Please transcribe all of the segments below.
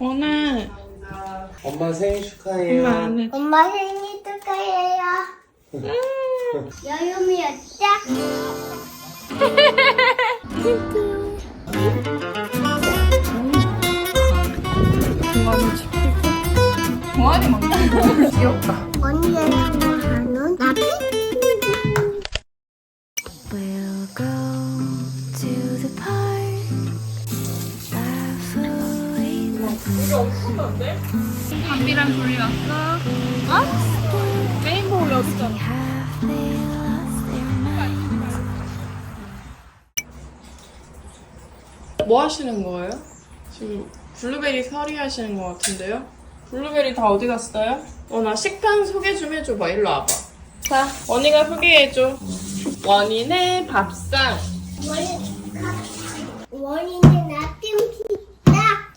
오늘 엄마 생일 축하해요. 엄마 안 해. 엄마 생일 축하해요. 여름이었죠? 지키고. 동안이 먹는 귀엽다. 언니가 좋아하는 나비? 담비랑 둘이 왔어. 어? 레인보우 여기 있잖아. 뭐 하시는 거예요? 지금 블루베리 서리 하시는 것 같은데요? 블루베리 다 어디 갔어요? 어, 나 식판 소개 좀 해줘 봐. 일로 와봐. 자, 원희가 소개해줘. 원희네 밥상. 원인은 나tim이다.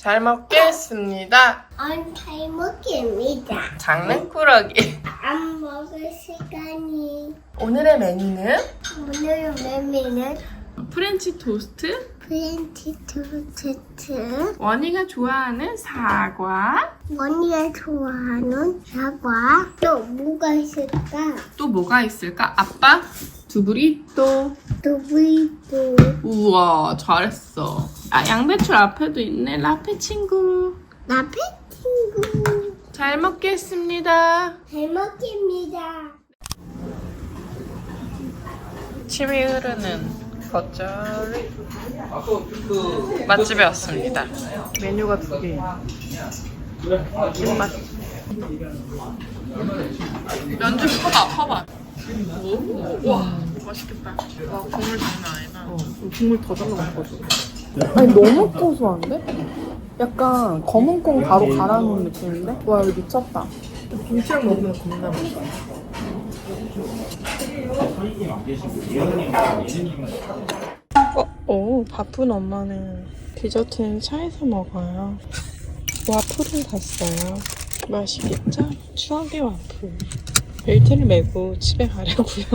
잘 먹겠습니다. 안잘 먹습니다. 장난꾸러기. 안 먹을 시간이. 오늘의 메뉴는 오늘 메밀은 프렌치 토스트. 프렌치 토스트. 원희가 좋아하는 사과. 원이가 좋아하는 사과. 또 뭐가 있을까? 또 뭐가 있을까? 아빠? 두부리또. 두부이도. 우와, 잘했어. 아, 양배추 앞에도 있네. 라페 친구. 나비 친구. 잘 먹겠습니다. 잘 먹습니다. 침이 흐르는 겉절이 맛집에 왔습니다. 메뉴가 두 개. 김맛. 면주 커봐, 커봐. 오, 와, 맛있겠다. 와, 국물 장난 아니다. 국물 더 잘라먹어줘. 아니 너무 고소한데? 약간 검은 콩 바로 갈아놓은 느낌인데? 와 이거 미쳤다. 김치랑 먹으면 겁나 맛있어. 오, 바쁜 엄마는 디저트는 차에서 먹어요. 와플을 샀어요. 맛있겠죠? 추억의 와플. 벨트를 메고 집에 가려고요.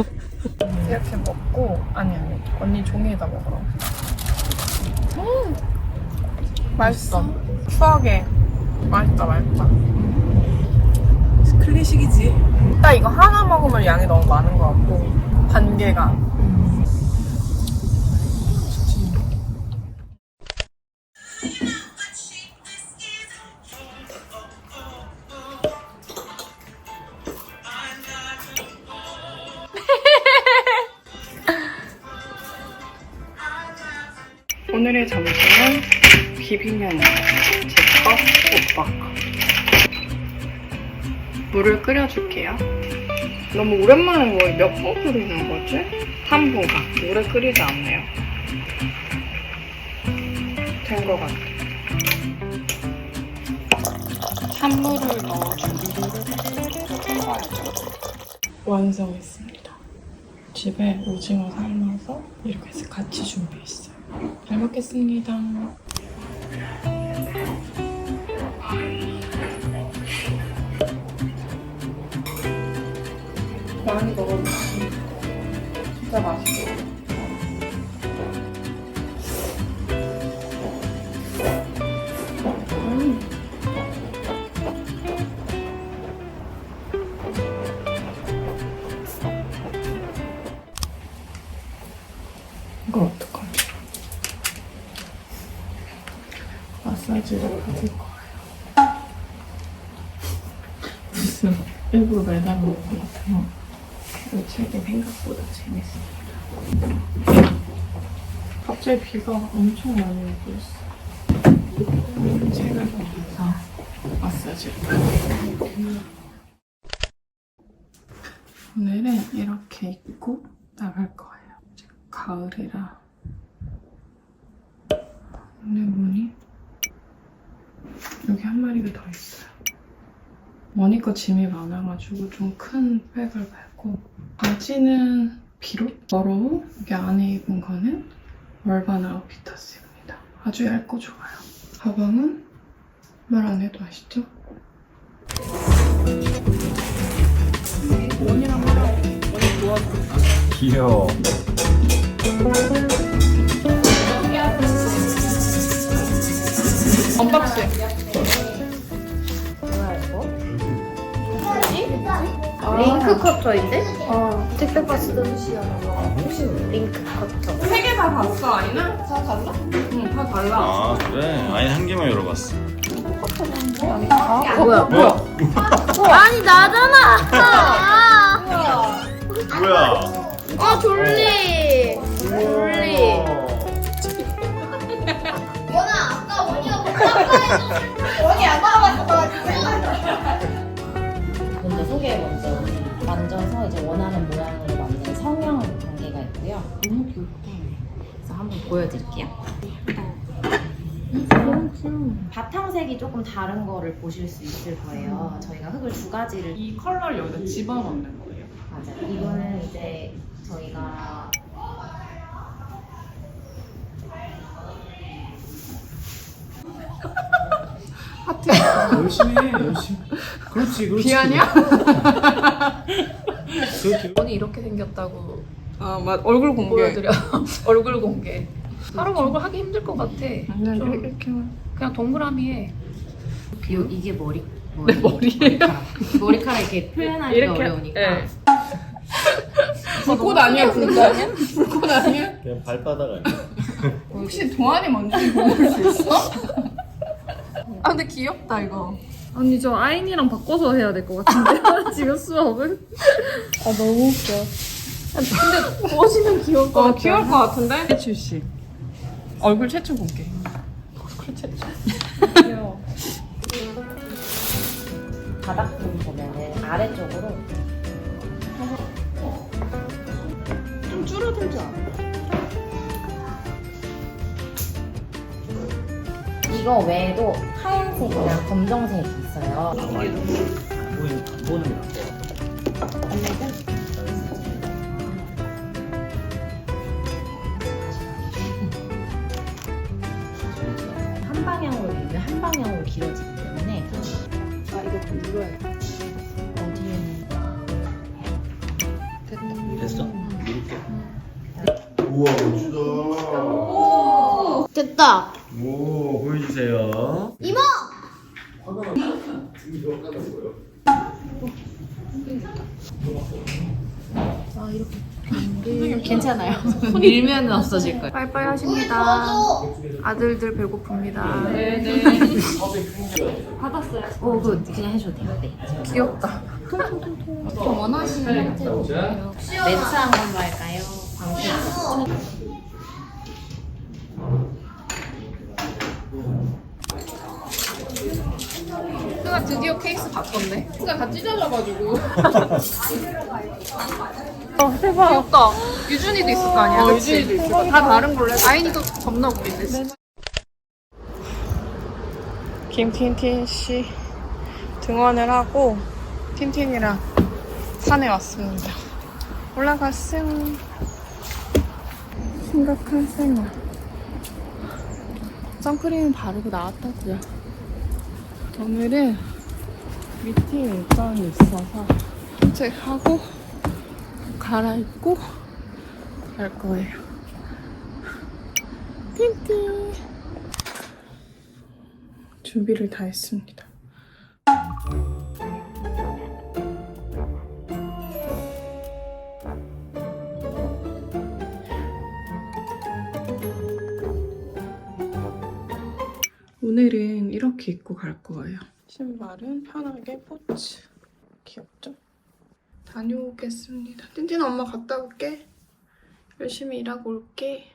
이렇게 먹고 아니 아니 언니 종이에다 먹으러. 음, 맛있어. 추억의 맛있다 맛있다. 클래식이지. 딱 이거 하나 먹으면 양이 너무 많은 것 같고 반개가. 오늘의 점심은 비빔면이에요. 제거 오빠 거. 물을 끓여줄게요. 너무 오랜만에 거의 몇번 끓이는 거지? 3분간 물을 끓이지 않네요. 된 것 같아. 찬물을 넣어주고 완성했습니다. 집에 오징어 삶아서 이렇게 해서 같이 준비했어요. 잘 먹겠습니다. 진짜 맛있어. 음. 이거 어떡하지? 마사지를 받을 거예요. 무슨 일부러 것같 책이 생각보다 재밌습니다. 갑자기 비가 엄청 많이 오고 있어. 책을 보면서 마사지를. 오늘은 이렇게 입고 나갈 거예요. 가을이라 오늘 문이 여기 한 마리가 더 있어요. 머니거 짐이 많아가지고 좀 큰 백을 밟고 있고 바지는 비롯 더러 이게 안에 입은 거는 월반 아우피타스입니다. 아주 얇고 좋아요. 가방은 말 안 해도 아시죠? 원이랑 하라. 원이 좋아. 귀여워. 언박싱. 뭐야 이거? 음. 뭐지? 링크 커터인데? 어. 택배 박스 링크 커터. 세 개 다 봤어, 아이는? 다 달라? 응, 다 달라. 아 그래? 아니 한 개만 열어봤어 뭐야? 뭐야? 아니 나잖아. 뭐야? 아 졸리. 졸리. 먼저 소개 먼저 만져서 이제 원하는 모양으로 만든 성형 단계가 있고요. 너무 귀엽다. 그래서 한번 보여드릴게요. 바탕색이 조금 다른 거를 보실 수 있을 거예요. 저희가 흙을 두 가지를 이 컬러를 여기다 집어넣는 거예요. 맞아요. 이거는 이제 저희가 열심히 해 열심히 그렇지 그렇지 비아냐? 언니 이렇게 생겼다고 아, 맞. 얼굴 공개. 보여드려. 얼굴 공개. 사람 얼굴 하기 힘들 것 같아. 그냥 좀 이렇게만. 그냥 동그라미 해. 요, 이게 머리 내 머리에. 머리카락. 머리카락 이렇게 표현하기 이렇게, 어려우니까 예. 불꽃 아니야, 불꽃 아니야? 불꽃 아니야? 그냥 발바닥 아니야? 혹시 동안이 뭔지 모를 수 있어? 아 근데 귀엽다 이거. 언니 저 아인이랑 바꿔서 해야 될 것 같은데 지금 수업은. 아 너무 웃겨. 근데 부어지면 귀여울 것 어, 같아. 귀여울 것 같은데? 최출 씨. 얼굴 최초 공개. 귀여워. 바닥 좀 보면은 아래쪽으로 좀 줄어들지 않아? 이거 외에도 하얀색이랑 검정색이 있어요. 보는 한 방향으로 밀면 한 방향으로 길어지기 때문에 아 이거 좀 눌러야 돼. 어디에 됐어 이렇게 우와 멋지다. 됐다. 오 보여주세요 괜찮아요. 밀면 없어질 거예요. 빠이빠이 하십니다. 아들들 배고픕니다. 네네. 오, 그거 그냥 해줘도 돼요. 네. 귀엽다. 원하시는 형태로 매트 한 걸로 할까요? 광 택. 수가 드디어 케이스 바꿨네. 수가 다 찢어져가지고. 어, 대박. 귀엽다. 유준이도 있을 거 아니야? 어, 그치? 유준이도 있을 거다 다른 걸로 해. 아인이도 겁나 웃긴데. 진짜. 김틴틴 씨 등원을 하고 틴틴이랑 산에 왔습니다. 올라갔어요. 심각한 생활. 선크림 바르고 나왔다고요. 오늘은 미팅 일정이 있어서 산책하고 갈아입고 갈 거예요. 틴틴. 준비를 다 했습니다. 오늘은 이렇게 입고 갈 거예요. 신발은 편하게 포츠. 귀엽죠? 다녀오겠습니다. 틴틴 엄마 갔다 올게. 열심히 일하고 올게.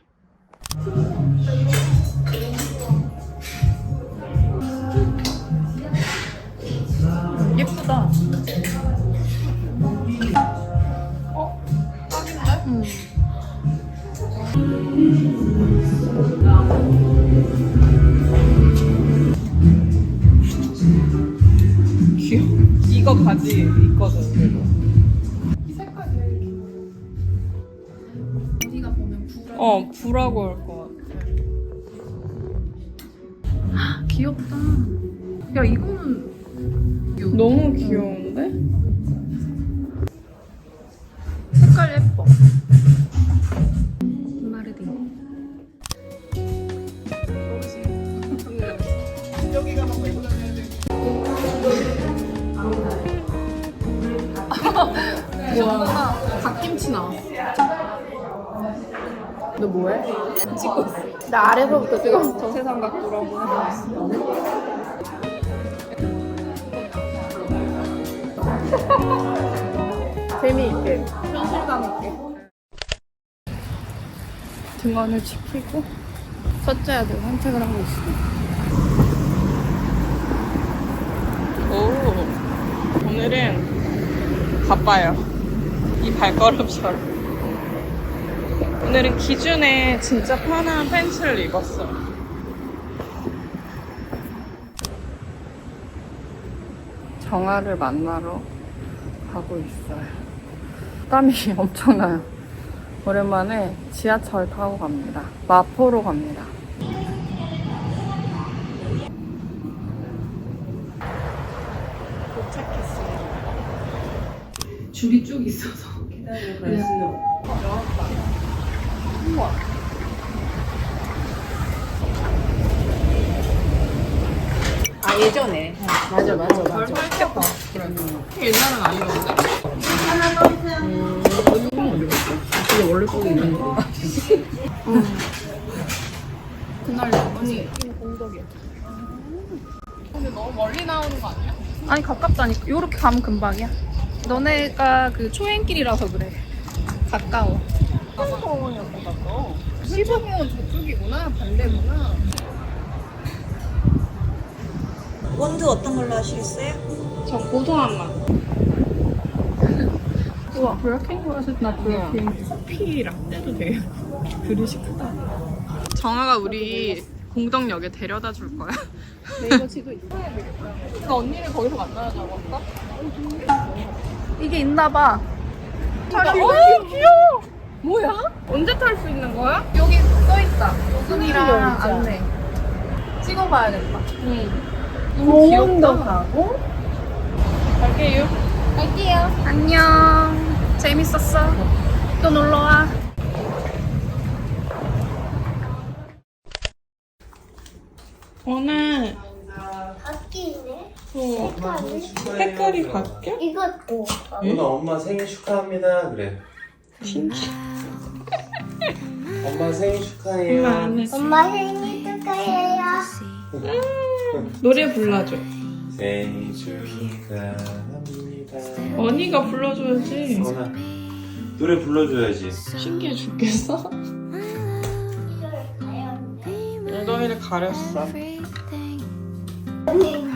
어, 부라고 할 것 같아. 귀엽다. 야, 이거는. 너무 귀여운데? 색깔 예뻐. 마르디. 여기가 막 다녀야 돼. 와, 갓김치 나왔어. 너 뭐해? 찍고 있어. 나 아래서부터 찍어. 저 세상 밖으로 재미있게 현실감 있게 등원을 지키고 첫째 아들 산책을 하고 있습니다 오 오늘은 바빠요 이 발걸음처럼 오늘은 기준에 진짜 편한 팬츠를 입었어요 정아를 만나러 가고 있어요. 땀이 엄청나요. 오랜만에 지하철 타고 갑니다. 마포로 갑니다. 도착했어요. 줄이 쭉 있어서 기다리고 우와. 아 예전에 맞아 맞아 맞아 맛있겠다. 그래. 옛날은 아니던데? 이게 원래 거기 있는 거 그날 언니 공덕이야. 근데 너무 멀리 나오는 거 아니야? 아니 가깝다니까. 요렇게 가면 금방이야. 너네가 그 초행길이라서 그래. 가까워. 시범공원이었다 너. 시범공원 저쪽이구나. 반대구나. 원두 어떤 걸로 하시겠어요? 저 고소한 맛. 우와 브라킹 보여서 나 브라킹 커피 라떼도 되게 그릇이 크다. 정아가 우리 공덕역에 데려다 줄 거야. 네이버 지도 있어. 그 언니를 거기서 만나자고 할까? 이게 있나 봐. 어 귀여워. 뭐야? 언제 탈 수 있는 거야? 여기 써 있다. 요금이랑 안내. 찍어봐야겠다. 응. 너무 귀엽다. 가고. 갈게요. 갈게요. 안녕. 재밌었어. 또 놀러 와. 오늘 바뀌네. 어, 색깔이 바뀌어? 이것도. 누나 엄마 생일 축하합니다. 그래. 엄마 생일 축하해요. 엄마 안 했어. 엄마 생일 축하해요. 노래 불러줘. 생일 축하합니다. 언니가 불러줘야지. 엄마 노래 불러줘야지. 신기해 죽겠어. 엉덩이를 가렸어. 언니